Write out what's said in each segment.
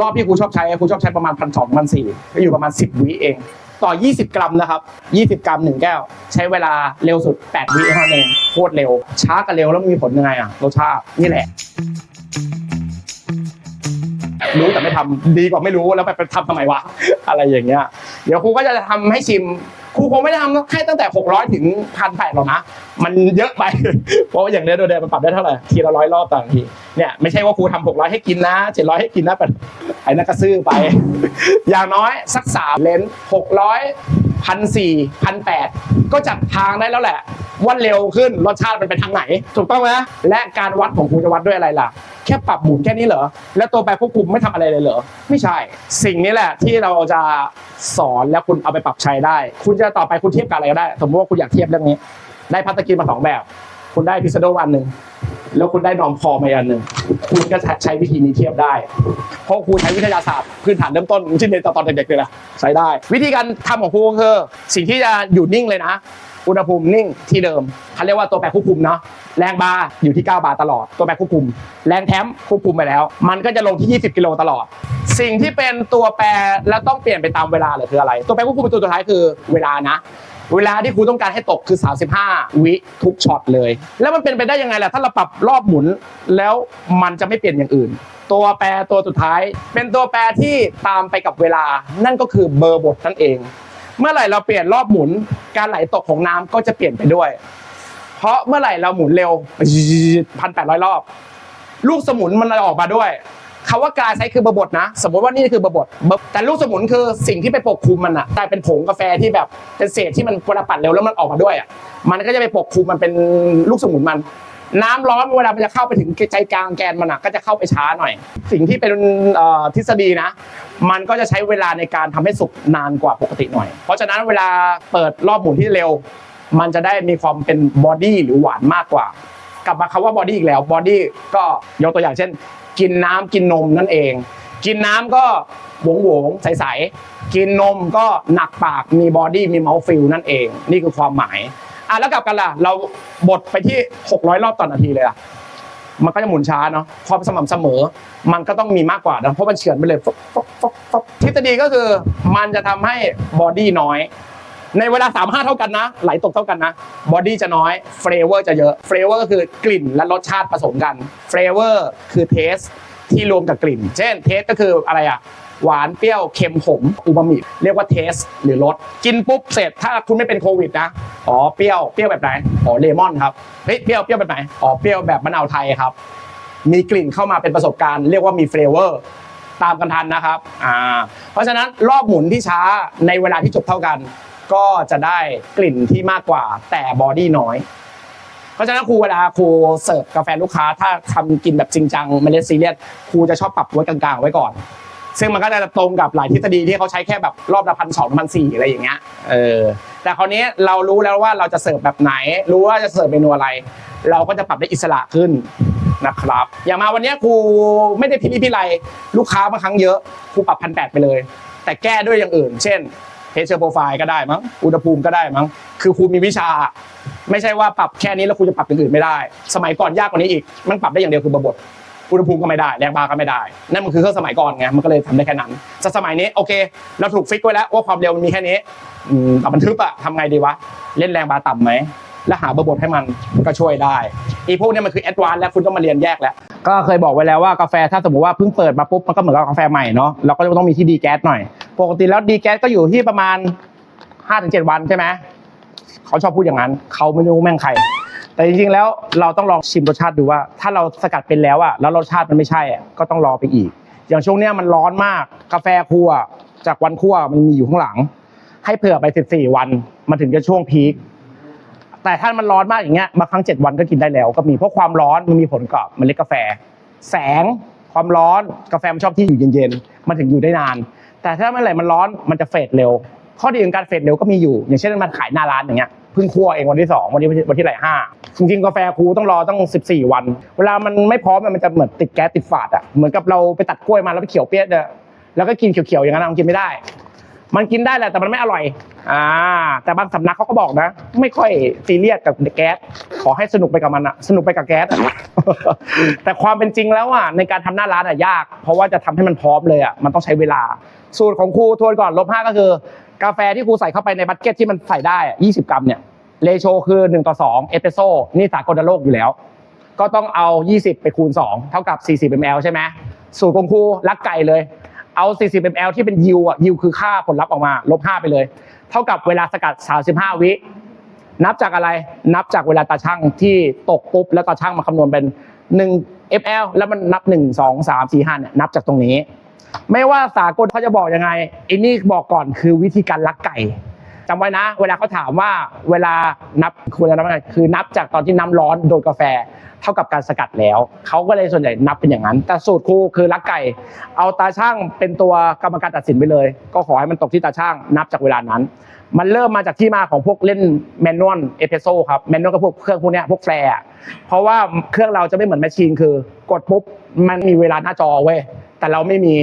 รอบที่ครูชอบใช้ครูชอบใช้ประมาณพันสองพันสี่ก็อยู่ประมาณ 10วิเอง ต่อ 20 กรัมนะครับ 20 กรัม 1 แก้ว ใช้เวลาเร็วสุด 8 วิเท่านั้นเองโคตรเร็ว ช้ากับเร็วแล้วมันมีผลยังไงอะรสชาตินี่แหละ รู้แต่ไม่ทำดีกว่าไม่รู้แล้วไปทำทำไมวะอะไรอย่างเงี้ย เดี๋ยวครูก็จะทำให้ชิมครูคงไม่ได้ทำให้ตั้งแต่ 600 ถึงพันแปดหรอกนะ มันเยอะไป เพราะว่าอย่างเนี้ยโดยเดิมมันปรับได้เท่าไหร่ทีละร้อยรอบต่างทีเนี่ยไม่ใช่ว่าครูทำหกร้อยให้กินนะเจ็ดร้อยให้กินนะไปไอ้นั่นก็ซื้อไป อย่างน้อยสักสามเลนหกร้อย พันสี่พันแปดก็จัดทางได้แล้วแหละว่าเร็วขึ้นรสชาติมันเป็นทางไหน ถูกต้องไหมและการวัดของครูจะวัดด้วยอะไรล่ะ แค่ปรับหมุนแค่นี้เหรอ แล้วตัวแปรควบคุมไม่ทำอะไรเลยเหรอ ไม่ใช่ สิ่งนี้แหละที่เราจะสอนแล้วคุณเอาไปปรับใช้ได้ คุณจะต่อไปคุณเทียบกับอะไรก็ได้ สมมติว่าคุณอยากเทียบเรื่องนี้ ได้พัตตะกินมาสองแบบ คุณได้พิซซาโดอันหนึ่ง แล้วคุณได้นอมคอมาอันหนึ่งคุณก็ใช้วิธีนี้เทียบได้ เพราะครูใช้วิทยาศาสตร์พื้นฐานเริ่มต้นที่เรียนตอนเด็กๆเลยนะใช้ได้ วิธีการทำของครูก็คือสิ่งที่จะอยู่นิ่งเลยนะอุณหภูมินิ่งที่เดิมเขาเรียกว่าตัวแปรควบคุมเนาะแรงบาร์อยู่ที่ 9 บาร์ตลอด ตัวแปรควบคุม แรงแทมควบคุมไปแล้ว มันก็จะลงที่ 20 กิโลตลอด สิ่งที่เป็นตัวแปรแล้วต้องเปลี่ยนไปตามเวลาเลยคืออะไร ตัวแปรควบคุมเป็นตัวสุดท้ายคือเวลานะ เวลาที่ครูต้องการให้ตกคือ 35 วิทุกช็อตเลย แล้วมันเป็นไปได้ยังไงล่ะถ้าเราปรับรอบหมุนแล้วมันจะไม่เปลี่ยนอย่างอื่น ตัวแปรตัวสุดท้าย เป็นตัวแปรที่ตามไปกับเวลา นั่นก็คือเบอร์บทนั่นเอง เมื่อไหร่เราเปลี่ยนรอบหมุน การไหลตกของน้ำก็จะเปลี่ยนไปด้วย เพราะเมื่อไหร่เราหมุนเร็วพันแปดร้อยรอบ ลูกสมุนมันออกมาด้วย คำว่ากายไซคือบอร์บทนะ สมมติว่านี่คือบอร์บทเบอร์แต่ลูกสมุนคือสิ่งที่ไปปกคลุมมันอะกลายเป็นผงกาแฟที่แบบเป็นเศษที่มันเวลาปั่นเร็วแล้วมันออกมาด้วยอะมันก็จะไปปกคลุมมันเป็นลูกสมุนมันน้ำร้อนเวลามันจะเข้าไปถึงใจกลางแกนมันอะก็จะเข้าไปช้าหน่อย สิ่งที่เป็นทฤษฎีนะ มันก็จะใช้เวลาในการทำให้สุกนานกว่าปกติหน่อย เพราะฉะนั้นเวลาเปิดรอบหมุนที่เร็ว มันจะได้มีความเป็นบอดี้หรือหวานมากกว่า กลับมาคำว่าบอดี้อีกแล้วบอดี้ก็ยกตัวอย่างเช่น กินน้ำกินนมนั่นเอง กินน้ำก็หวงหวงๆใสๆกินนมก็หนักปากมีบอดี้มีเมาส์ฟิลนั่นเอง นี่คือความหมายอะแล้วกลับกันล่ะ เราบดไปที่ 600 รอบต่อนาทีเลยอะมันก็จะหมุนช้าเนาะความสม่ำเสมอ มันก็ต้องมีมากกว่านะเพราะมันเฉือนไปเลยทฤษฎีก็คือมันจะทำให้บอดี้น้อย ในเวลา 35 เท่ากันนะ ไหลตกเท่ากันนะ บอดี้จะน้อย เฟรเวอร์จะเยอะ เฟรเวอร์ก็คือกลิ่นและรสชาติผสมกัน เฟรเวอร์คือเทสที่รวมกับกลิ่น เช่นเทสก็คืออะไรอะหวานเปรี้ยวเค็มขมอูมามิเรียกว่าเทสหรือรสกินปุ๊บเสร็จถ้าคุณไม่เป็นโควิดนะอ๋อเปรี้ยวเปรี้ยวแบบไหนอ๋อเลมอนครับเฮ้ยเปรี้ยวเปรี้ยวแบบไหนอ๋อเปรี้ยวแบบมะนาวไทยครับ มีกลิ่นเข้ามาเป็นประสบการณ์เรียกว่ามีเฟลเวอร์ตามกันทันนะครับอ่าเพราะฉะนั้นรอบหมุนที่ช้าในเวลาที่จบเท่ากัน ก็จะได้กลิ่นที่มากกว่าแต่บอดี้น้อย เพราะฉะนั้นครูเวลาครูเสิร์ฟกาแฟลูกค้า ถ้าทำกินแบบจริงจังไม่ได้ซีเรียสครูจะชอบปรับไว้กลางๆ ไว้ก่อน ซึ่งมันก็จะตรงกับหลายทฤษฎีที่เขาใช้แค่แบบรอบละพันสองพันสี่อะไรอย่างเงี้ยเออแต่คราวนี้เรารู้แล้วว่าเราจะเสิร์ฟแบบไหน รู้ว่าจะเสิร์ฟเมนูอะไร เราก็จะปรับได้อิสระขึ้นนะครับ อย่างมาวันนี้ครูไม่ได้พิพิพิไรลูกค้าบางครั้งเยอะครูปรับพันแปดไปเลย แต่แก้ด้วยอย่างอื่น เช่น เทเชอร์โปรไฟล์ก็ได้มั้งอุณหภูมิก็ได้มั้งคือครูมีวิชา ไม่ใช่ว่าปรับแค่นี้แล้วครูจะปรับอย่างอื่นไม่ได้ สมัยก่อนยากกว่านี้อีก มันปรับได้อย่างเดียวคือบทอุณหภูมิก็ไม่ได้แรงบาก็ไม่ได้ นั่นมันคือเครื่องสมัยก่อนไงมันก็เลยทำได้แค่นั้นแต่สมัยนี้โอเคเราถูกฟิกไว้แล้วว่าความเร็วมันมีแค่นี้อืมแต่มันทึบอะทำไงดีวะเล่นแรงบาต่ำไหม แล้วหาเบอร์บทให้มันก็ช่วยได้อีพวกนี้มันคือแอดวานแล้วคุณต้องมาเรียนแยกแล้ว ก็เคยบอกไว้แล้วว่ากาแฟถ้าสมมติว่าเพิ่งเปิดมาปุ๊บมันก็เหมือนกับกาแฟใหม่เนาะเราก็ต้องมีที่ดีแก๊สหน่อย ปกติแล้วดีแก๊สก็อยู่ที่ประมาณ5-7วันใช่ไหมเขาชอบพูดอย่างนั้นเขาไม่รู้แม่งใครแต่จริงๆ แล้วเราต้องลองชิมรสชาติดูว่า ถ้าเราสกัดเป็นแล้วอะแล้วรสชาติมันไม่ใช่ก็ต้องรอไปอีก อย่างช่วงเนี้ยมันร้อนมากกาแฟคั่วจากวันคั่วมันมีอยู่ข้างหลัง ให้เผื่อไป 14 วันมาถึงจะช่วงพีค แต่ถ้ามันร้อนมากอย่างเงี้ยบางครั้ง 7 วันก็กินได้แล้ว ก็มีเพราะความร้อนมันมีผลกับเมล็ดกาแฟ แสงความร้อนกาแฟมันชอบที่อยู่เย็นๆมันถึงอยู่ได้นาน แต่ถ้าเมื่อไหร่มันร้อนมันจะเฟดเร็ว ข้อดีของการเฟดเร็วก็มีอยู่ อย่างเช่นมันขายหน้าร้านอย่างเงี้ยเพิ่งคั่วเองวันที่สองวันนี้วันที่ไหนห้าจริงๆกาแฟครูต้องรอตั้ง14 วัน เวลามันไม่พร้อมมันจะเหมือนติดแก๊สติดฝาดอะเหมือนกับเราไปตัดกล้วยมาแล้วไปเขียวเปี๊ยะเด้อแล้วก็กินเขียวๆอย่างนั้นอะมันกินไม่ได้ มันกินได้แหละแต่มันไม่อร่อย อ่า แต่บางสำนักเขาก็บอกนะ ไม่ค่อยซีเรียสกับแก๊ส ขอให้สนุกไปกับมันอะสนุกไปกับแก๊ส แต่ความเป็นจริงแล้วอะในการทำหน้าร้านอะยาก เพราะว่าจะทำให้มันพร้อมเลยอะมันต้องใช้เวลา สูตรของครูทวนก่อนลบห้าก็คือ กาแฟที่ครูใส่เข้าไปในบัตเก็ตที่มันใส่ได้อะ20 กรัมเนี่ยเลโชคือ 1 ต่อ 2 เอสเปรสโซ่นี่สากลโลกอยู่แล้ว ก็ต้องเอา 20 ไปคูณ 2 เท่ากับ 40 ml ใช่ไหมสูตรของครูรักไก่เลย เอา 40 ml ที่เป็นยิวอะยิวคือค่าผลลัพธ์ออกมา ลบ 5 ไปเลย เท่ากับเวลาสกัด 35 วิ นับจากอะไร นับจากเวลาตาช่างที่ตกปุ๊บ แล้วตาช่างมาคำนวณเป็น 1 ml แล้วมันนับ 1 2 3 4 5เนี่ยนับจากตรงนี้ ไม่ว่าสากลเขาจะบอกยังไงไอ้นี่บอกก่อนคือวิธีการลักไก่ จำไว้นะ เวลาเขาถามว่าเวลานับควรจะนับยังไงคือนับจากตอนที่น้ำร้อนโดนกาแฟ เท่ากับการสกัดแล้ว เขาก็เลยส่วนใหญ่นับเป็นอย่างนั้น แต่สูตรครูคือลักไก่ เอาตาช่างเป็นตัวกรรมการตัดสินไปเลย ก็ขอให้มันตกที่ตาช่างนับจากเวลานั้น มันเริ่มมาจากที่มาของพวกเล่นแมนนวลเอเปรสโซครับแมนนวลก็พวกเครื่องพวกนี้พวกแฟร์เพราะว่าเครื่องเราจะไม่เหมือนแมชชีนคือกดปุ๊บมันมีเวลาหน้าจอเว้ยแต่เราไม่มี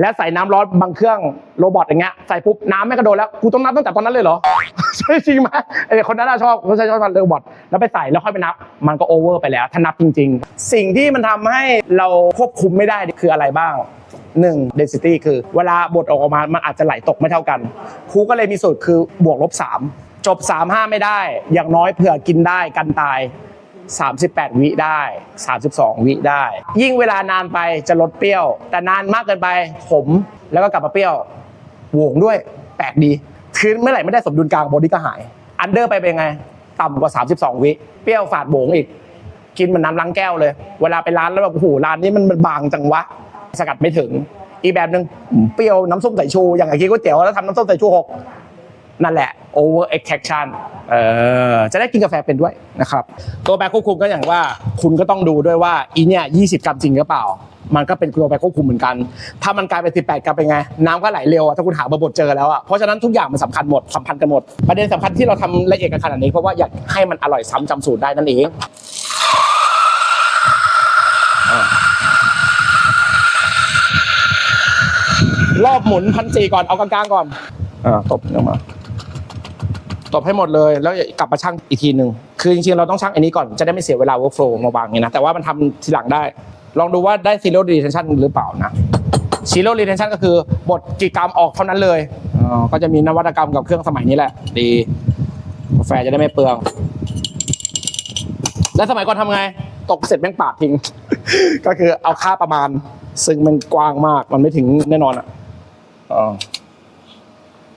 และใส่น้ำร้อนบางเครื่องโรบอทอย่างเงี้ยใส่ปุ๊บน้ำไม่กระโดดแล้วกูต้องนับตั้งแต่ตอนนั้นเลยเหรอ ใช่จริงไหมไอ้คนนั้นน่ะชอบเขาใช้ชอบทำโรบอทแล้วไปใส่แล้วค่อยไปนับ มันก็โอเวอร์ไปแล้วถ้านับจริง ๆ สิ่งที่มันทำให้เราควบคุมไม่ได้คืออะไรบ้างหนึ่ง density คือเวลาบทออกมา มันอาจจะไหลตกไม่เท่ากัน ครูก็เลยมีสูตรคือบวกลบสามจบสามห้าไม่ได้ อย่างน้อยเผื่อกินได้กันตาย 38 วิได้ 32 วิได้ ยิ่งเวลานานไปจะลดเปรี้ยว แต่นานมากเกินไปขมแล้วก็กลับมาเปรี้ยวโหวงด้วยแปลกดีคือเมื่อไหร่ไม่ได้สมดุลกลางบอดี้ก็หาย อันเดอร์ไปเป็นไง ต่ำกว่า 32 วิเปรี้ยวฝาดโหวงอีก กินเหมือนน้ำล้างแก้วเลย เวลาไปร้านแล้วแบบโอ้โหร้านนี้มันบางจังวะ สกัดไม่ถึง อีแบบหนึ่งเปรี้ยวน้ำส้มสายชู อย่างไอ้กี้ก๋วยเตี๋ยวแล้วทำน้ำส้มสายชูหก นั่นแหละ over extraction เออจะได้กินกาแฟเป็นด้วยนะครับ ตัวแบคควบคุมก็อย่างว่าคุณก็ต้องดูด้วยว่าอีเนี่ย20กรัมจริงหรือเปล่า มันก็เป็นตัวแบคควบคุมเหมือนกัน ถ้ามันกลายเป็น 18 กรัมเป็นไง น้ำก็ไหลเร็วอะถ้าคุณหาเบอร์บทเจอแล้วอะเพราะฉะนั้นทุกอย่างมันสำคัญหมดสัมพันธ์กันหมด ประเด็นสำคัญที่เราทำละเอียดกันขนาดนี้เพราะว่าอยากให้มันอร่อยซ้ำจำสูตรได้นั่นเองรอบหมุนพันสี่ก่อนเอากลางๆก่อนอ่าตบออกมา ตบให้หมดเลยแล้วกลับมาชั่งอีกทีหนึ่งคือจริงๆเราต้องชั่งอันนี้ก่อนจะได้ไม่เสียเวลา workflow มาวางอย่างนี้นะแต่ว่ามันทำทีหลังได้ ลองดูว่าได้ zero retention หรือเปล่านะ zero retention ก็คือบทกี่กรัมออกเท่านั้นเลยอ๋อก็จะมีนวัตกรรมกับเครื่องสมัยนี้แหละ ดีกาแฟจะได้ไม่เปลือง แล้วสมัยก่อนทำไง ตกเสร็จแม่งปาดทิ้ง ก็คือเอาค่าประมาณ ซึ่งมันกว้างมากมันไม่ถึงแน่นอนอะอ๋อ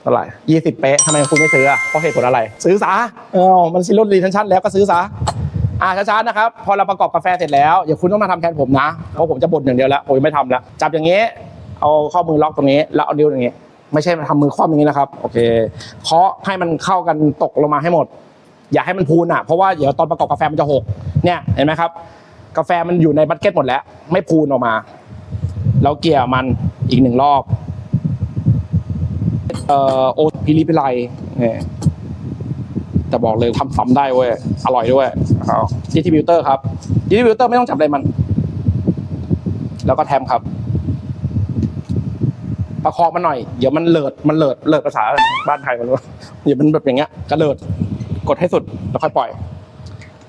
เท่าไหร่ยี่สิบเป๊ะทำไมคุณไม่ซื้ออะเพราะเหตุผลอะไร ซื้อซะเออมันซีโร่รีเทนชั่นแล้วก็ซื้อซะอ่าช้าๆนะครับ พอเราประกอบกาแฟเสร็จแล้วอย่าคุณต้องมาทำแทนผมนะเพราะผมจะบ่นอย่างเดียวแล้วผมไม่ทำแล้วจับอย่างนี้ เอาข้อมือล็อกตรงนี้ แล้วเอานิ้วอย่างนี้ ไม่ใช่มาทำมือคว่ำอย่างนี้นะครับโอเคเคาะให้มันเข้ากันตกลงมาให้หมด อย่าให้มันพูนอะเพราะว่าเดี๋ยวตอนประกอบกาแฟมันจะหกเนี่ยเห็นไหมครับ กาแฟมันอยู่ในบัตเก็ตหมดแล้ว ไม่พูนออกมาแล้วเกี่ยมันอีกหนึ่งรอบ เอ่อโอพิลิพิไลเนี่ยแต่บอกเลยทำซ้ำได้เว้ย อร่อยด้วยเอาดิสติบิวเตอร์ครับดิสติบิวเตอร์ไม่ต้องจับอะไรมัน แล้วก็แทมครับ ประคองมันหน่อย เดี๋ยวมันเลิดมันเลิดเลิดภาษาบ้านไทยมันว่าเดี๋ยวมันแบบอย่างเงี้ยกระเลิดกดให้สุดแล้วค่อยปล่อย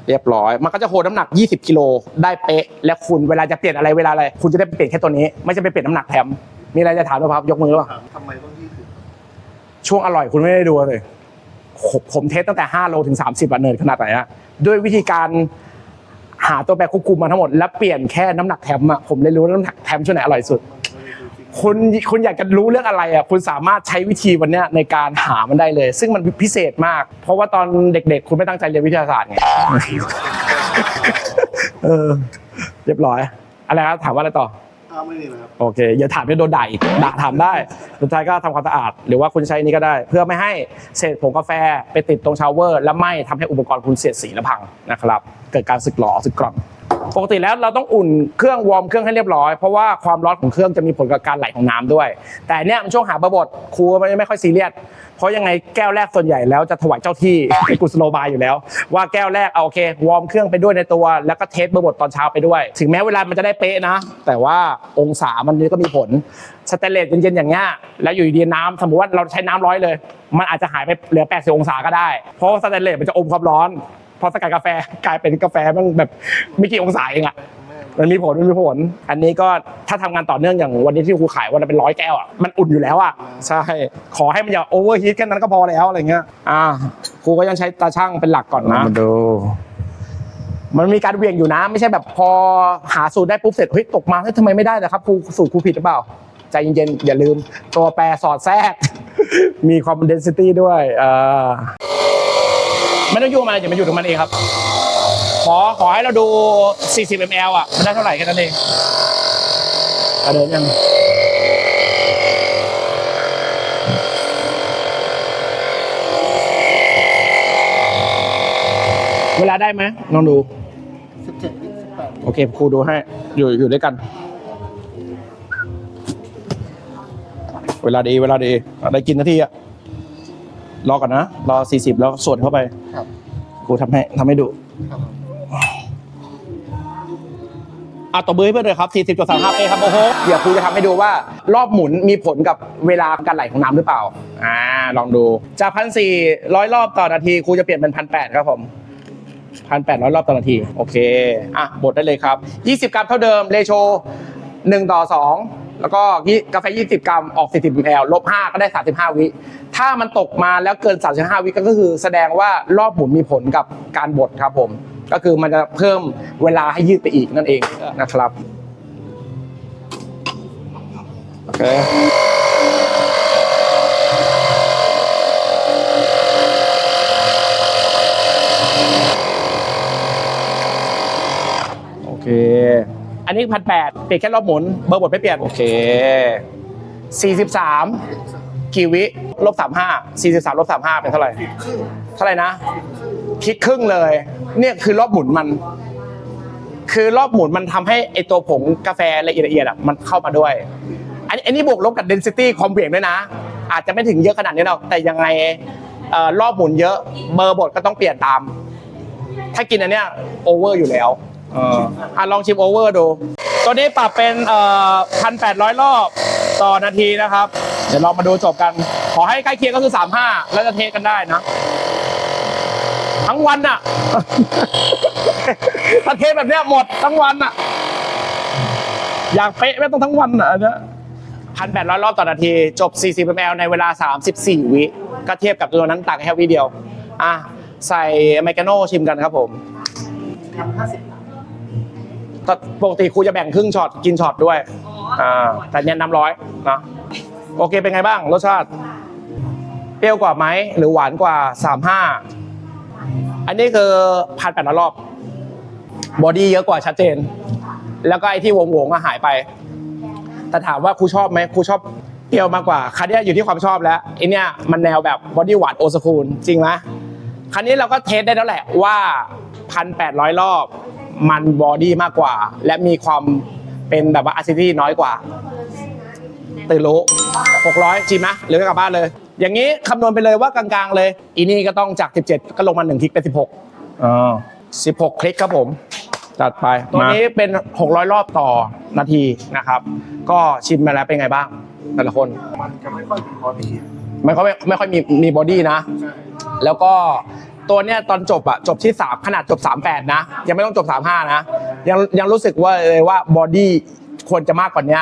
เรียบร้อย มันก็จะโฮน้ำหนัก 20กิโลได้เป๊ะ และคุณเวลาจะเปลี่ยนอะไรเวลาอะไร คุณจะได้เปลี่ยนแค่ตัวนี้ ไม่ใช่ไปเปลี่ยนน้ำหนักแถมมีอะไรจะถามหรือเปล่าครับ ยกมือหรือเปล่าถามทำไมต้องยี่สิบ ช่วงอร่อยคุณไม่ได้ดูเลย ผมเทสตั้งแต่ 5 โลถึง 30อะเนิร์ดขนาดไหนอะด้วยวิธีการหาตัวแปรควบคุมมาทั้งหมด แล้วเปลี่ยนแค่น้ำหนักแถมอะผมเลยรู้ว่าน้ำหนักแถมช่วงไหนอร่อยสุด คุณคุณอยากจะรู้เรื่องอะไรอะคุณสามารถใช้วิธีวันเนี้ยในการหามันได้เลย ซึ่งมันพิเศษมาก เพราะว่าตอนเด็กๆ คุณไม่ตั้งใจเรียนวิทยาศาสตร์ไงเออเรียบร้อย อะไรครับถามว่าอะไรต่อ อ้าไม่มีนะครับ โอเคอย่าถามไม่โดนด่าอีกด่าถามได้สุดท้ายก็ทำความสะอาด หรือว่าคุณใช้นี้ก็ได้ เพื่อไม่ให้เศษผงกาแฟไปติดตรงชาวเวอร์ และไหม้ทำให้อุปกรณ์คุณเสียดสีและพังนะครับ เกิดการสึกหลอสึกกร่อน ปกติแล้วเราต้องอุ่นเครื่องวอร์มเครื่องให้เรียบร้อยเพราะว่าความร้อนของเครื่องจะมีผลกับการไหลของน้ำด้วย แต่เนี่ยมันช่วงหาบทครูไม่ไม่ค่อยซีเรียสเพราะยังไงแก้วแรกส่วนใหญ่แล้วจะถวายเจ้าที่เป็นกุศโลบายอยู่แล้ว ว่าแก้วแรกเอาโอเควอร์มเครื่องไปด้วยในตัว แล้วก็เทสบอร์บทตอนเช้าไปด้วย ถึงแม้เวลามันจะได้เป๊ะนะ แต่ว่าองศามันก็มีผลสเตเลสเย็นๆอย่างเงี้ยแล้วอยู่ดีน้ำสมมติว่าเราใช้น้ำร้อยเลย มันอาจจะหายไปเหลือ 80 องศาก็ได้ เพราะสเตนเลสมันจะอมความร้อน พอสกัดกาแฟกลายเป็นกาแฟมันแบบไม่กี่องศาเองอะมันมีผลมันมีผล อันนี้ก็ถ้าทำงานต่อเนื่องอย่างวันนี้ที่ครูขายวันละเป็นร้อยแก้วอะมันอุ่นอยู่แล้วอะใช่ขอให้มันอย่าโอเวอร์ฮีทแค่นั้นก็พอแล้วอะไรเงี้ยอ่าครูก็ยังใช้ตาช่างเป็นหลักก่อนนะมาดู มันมีการเหวี่ยงอยู่นะ ไม่ใช่แบบพอหาสูตรได้ปุ๊บเสร็จเฮ้ยตกมาเฮ้ยทำไมไม่ได้นะครับครูสูตรครูผิดหรือเปล่าใจเย็นๆอย่าลืม ตัวแปรสอดแทรก มีความเดนซิตี้ด้วยเอ่อ ไม่ต้องยุ่งกับมันอย่ามาอยู่กับมันเองครับ ขอขอให้เราดู 40 ml อะ มันได้เท่าไหร่แค่นั้นเองอะเดินยังเวลาได้ไหมลองดูสิบเจ็ดสิบแปดโอเคครูดูให้ อยู่อยู่ด้วยกัน เวลาดี เวลาดีอะได้กินนาทีอะ รอก่อนนะ รอ 40 แล้วส่วนเข้าไป ครับครูทำให้ทำให้ดูครับอะตบมือให้เพื่อนเลยครับ 40.35เอครับ โอ้โห เดี๋ยวครูจะทำให้ดูว่ารอบหมุนมีผลกับเวลาการไหลของน้ำหรือเปล่า อ่า ลองดู จากพันสี่ร้อยรอบต่อนาทีครูจะเปลี่ยนเป็นพันแปดครับผมพันแปดร้อยรอบต่อนาที โอเค อะบดได้เลยครับ 20 กรัมเท่าเดิม เรโช1ต่อ2 แล้วก็กาแฟ 20 กรัมออก 40 ml ลบ 5 ก็ได้ 35 วิ ถ้ามันตกมาแล้วเกิน 35 วิก็คือแสดงว่ารอบหมุนมีผลกับการบดครับผม ก็คือมันจะเพิ่มเวลาให้ยืดไปอีกนั่นเองนะครับ โอเคโอเค อันนี้พันแปดเปลี่ยนแค่รอบหมุน เบอร์บทไม่เปลี่ยน โอเคสี่สิบสามกี่วิลบสามห้าสี่สิบสามลบสามห้าเป็นเท่าไหร่ เท่าไหร่นะ คิดครึ่งเลย เนี่ยคือรอบหมุนมัน คือรอบหมุนมันทำให้ไอตัวผงกาแฟละเอียดละเอียดอะมันเข้ามาด้วยอันอันนี้บวกลบกับ density ความเหวี่ยงด้วยนะ อาจจะไม่ถึงเยอะขนาดนี้หรอก แต่ยังไงเอ่อรอบหมุนเยอะ เบอร์บทก็ต้องเปลี่ยนตาม ถ้ากินอันเนี้ยโอเวอร์อยู่แล้ว เอออะลองชิมโอเวอร์ดู ตัวนี้ปรับเป็นเอ่อพันแปดร้อยรอบต่อนาทีนะครับ เดี๋ยวเรามาดูจบกัน ขอให้ใกล้เคียงก็คือสามห้าแล้วจะเทสกันได้นะ ทั้งวันอะ ถ้าเทสแบบเนี้ยหมดทั้งวันอะ อยากเป๊ะไม่ต้องทั้งวันอะอันเนี้ยพันแปดร้อยรอบต่อนาที จบ 40 ml ในเวลา 34 วิ ก็เทียบกับตัวนั้นต่างแค่วิเดียว อะ ใส่อเมริกาโน่ชิมกันครับผมทำห้าสิบ ปกติครูจะแบ่งครึ่งช็อตกินช็อตด้วยอ่าแต่เนี้ยน้ำร้อยนะโอเคเป็นไงบ้างรสชาติ เปรี้ยวกว่าไหมหรือหวานกว่า 35 อันนี้คือพันแปดร้อยรอบบอดี้เยอะกว่าชัดเจน แล้วก็ไอ้ที่วงวงๆก็หายไป แต่ถามว่าครูชอบไหมครูชอบเปรี้ยวมากกว่าคันนี้อยู่ที่ความชอบแล้วไอเนี้ยมันแนวแบบบอดี้หวานโอสคูลจริงไหมคันนี้เราก็เทสได้แล้วแหละว่าพันแปดร้อยรอบ มันบอดี้มากกว่า และมีความเป็นแบบว่าอะซิตี้น้อยกว่า ตื่นรู้หกร้อยชิมนะหรือไม่กลับบ้านเลย อย่างนี้คำนวณไปเลยว่ากลางๆเลย อีนี่ก็ต้องจาก 17 ก็ลงมา1คลิกเป็น 16อ๋อ16 คลิกครับผมจัดไปตัวนี้เป็น 600 รอบต่อนาทีนะครับ ก็ชิมมาแล้วเป็นไงบ้าง แต่ละคน มันจะไม่ค่อยมีพอดีไม่ค่อยไม่ค่อยมีมีบอดี้นะใช่แล้วก็ ตัวเนี้ยตอนจบอะจบที่ 3 ขนาดจบ 38 นะ ยังไม่ต้องจบ 35 นะ ยังยังรู้สึกว่าเลยว่าบอดี้ควรจะมากกว่านี้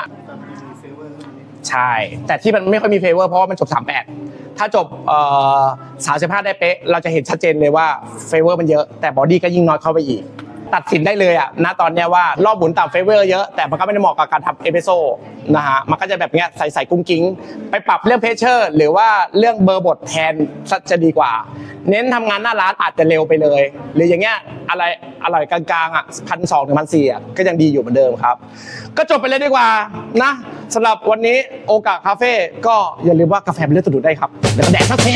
ใช่ แต่ที่มันไม่ค่อยมีเฟเวอร์เพราะว่ามันจบ 38 ถ้าจบเอ่อ35 ได้เป๊ะ เราจะเห็นชัดเจนเลยว่าเฟเวอร์มันเยอะแต่บอดี้ก็ยิ่งน้อยเข้าไปอีก ตัดสินได้เลยอะณตอนเนี้ยว่ารอบหมุนต่ำเฟเวอร์เยอะแต่มันก็ไม่ได้เหมาะกับการทำเอสเปรสโซนะฮะมันก็จะแบบเนี้ยใส่ๆกุ้งกิ้ง ไปปรับเรื่องเพชเชอร์ หรือว่าเรื่องเบอร์บทแทนจะดีกว่า เน้นทำงานหน้าร้านอาจจะเร็วไปเลย หรืออย่างเงี้ยอะไรอร่อยกลางๆอะพันสองถึงพันสี่อะก็ยังดีอยู่เหมือนเดิมครับ ก็จบไปเลยดีกว่านะสำหรับวันนี้โอกาสคาเฟ่ก็อย่าลืมว่ากาแฟเป็นเรื่องสะดุดได้ครับเดี๋ยวก็แดกกาแฟ